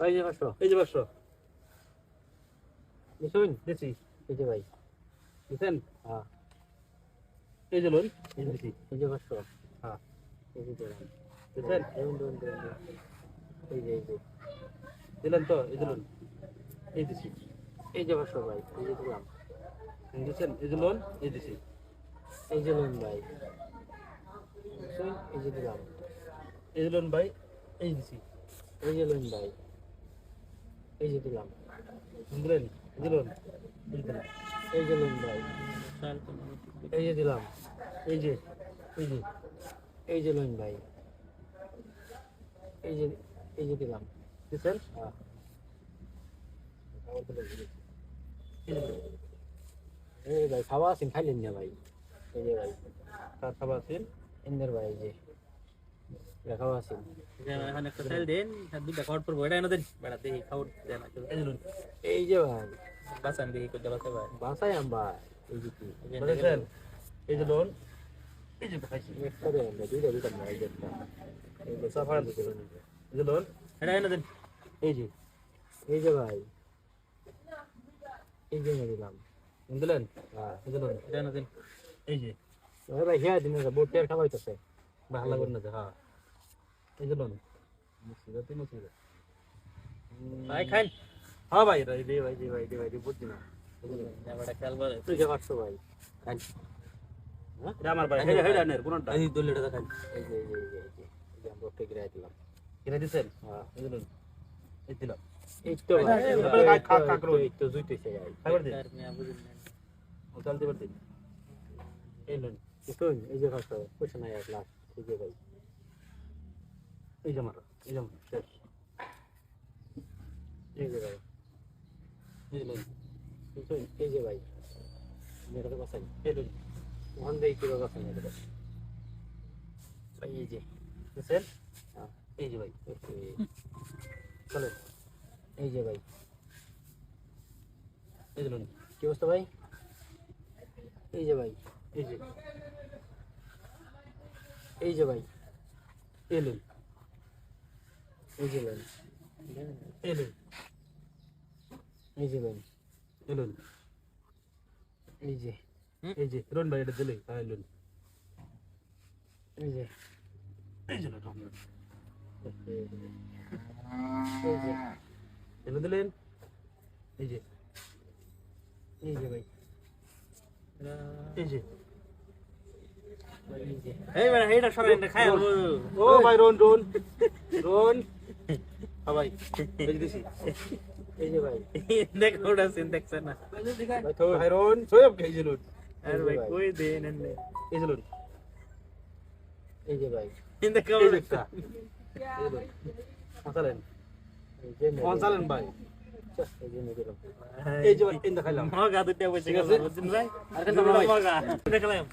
এই যে পাঁচশো এই যে পাঁচশো নিশুন দিছি এই যে ভাই দিছেন হ্যাঁ এই যে লোন এই যে দিছি এই যে পাঁচশো হ্যাঁ এই যে দিলাম দিছেন। এই যে এই যে দিলেন তো এই যে লোন এই দিছি এই যে পাঁচশো ভাই এই যে দিলাম দিছেন এই যে লোন এই দিছি এই যে লোন ভাই এই যে দিলাম এই যে লোন ভাই এই দিছি এই যে লোন ভাই এই যে দিলাম দিলেন এই যে লোন এই যে দিলাম এই যে লোন ভাই এই যে দিলাম এই যে এই যে এই যে লোন ভাই এই যে এই যে দিলাম দিছেন হ্যাঁ এই যে লোন। এই ভাই খাওয়া আছেন খাইলেন না ভাই এই যে ভাই তার খাবার আছেন ইন্দের ভাই এই যে এটা খাওয়া আছেন একটা সেল দেন আর দুইটা খাওয়ার পর এনে দেন বেড়া দেখি খাওয়ার দেন এই যে ভাই বাসান দেখি বাসা ভাই বাসায় আম ভাই এই যে কি বুঝেছেন এই যে লোন এই যে খাইছি একটা দেন ভাই দুইটা দুইটা না এই যে এই যে সাফার দিছে এই যে লোন এটা এনে দেন এই যে এই যে ভাই এই যে দিলাম হ্যাঁ এই যে লোন এটা এনে দেন এই যে ভাই হ্যাঁ দিন টের খাওয়াইতেছে ভালো লাগবে না হ্যাঁ এই যে লোন মুসিবত মুসিবত ভাই খাইন হ্যাঁ ভাই রে দে ভাই দে ভাই দে ভাই দে বুঝছি না বেড়া খেয়াল করে তুই যে পারছ ভাই এটা আমার ভাই হেডা হেডা নের কোনটা এই দলিটা দেখান এই যে এই যে এই যে এই যে এই আমরা টেক রাই দিলাম কিনে দিছেন হ্যাঁ এই যে লোন এই দিলাম এই তো ভাই এই, এই এই, তো, এই, এই খা, খা, করো। এই তো জুইতেছে ভাই খাবার আর না ও চলতে পারতে এই লোন শুন এই যে পারছ পয়সা নাই এক লাখ এই যে ভাই এই যে আমার এই যে আমার শেষ এই যে ভাই এই যে লোন শুন এই যে ভাই মেরে তো বাসাই এই লোন ওখান থেকে কিলো বাসাই মেরে ভাই এই যে দিছেন হ্যাঁ এই যে ভাই এই যে, চলো এই যে ভাই এই যে লোন কি অবস্থা ভাই এই যে ভাই এই যে এই যে ভাই এই লোন এই যে ভাই এই লোন এই যে ভাই এই লোন এই যে। এই যে লোন ভাই এটা দিলে হ্যাঁ লোন এই যে। এই যে লোন এই যে। এই দিলেন? এই যে। এই যে ভাই। এই যে। এই যে। এইটা সরাই না খায়। ও ভাই রোন রোন রোন ভাই এই যে ভাই দেখ ওটা সিন দেখছেন না তো আর ভাই কই দেন এনে এই এই যে ভাই ভাই এই যে খাইলাম মগা দুটা বসে আর কেন মগা দেখলাম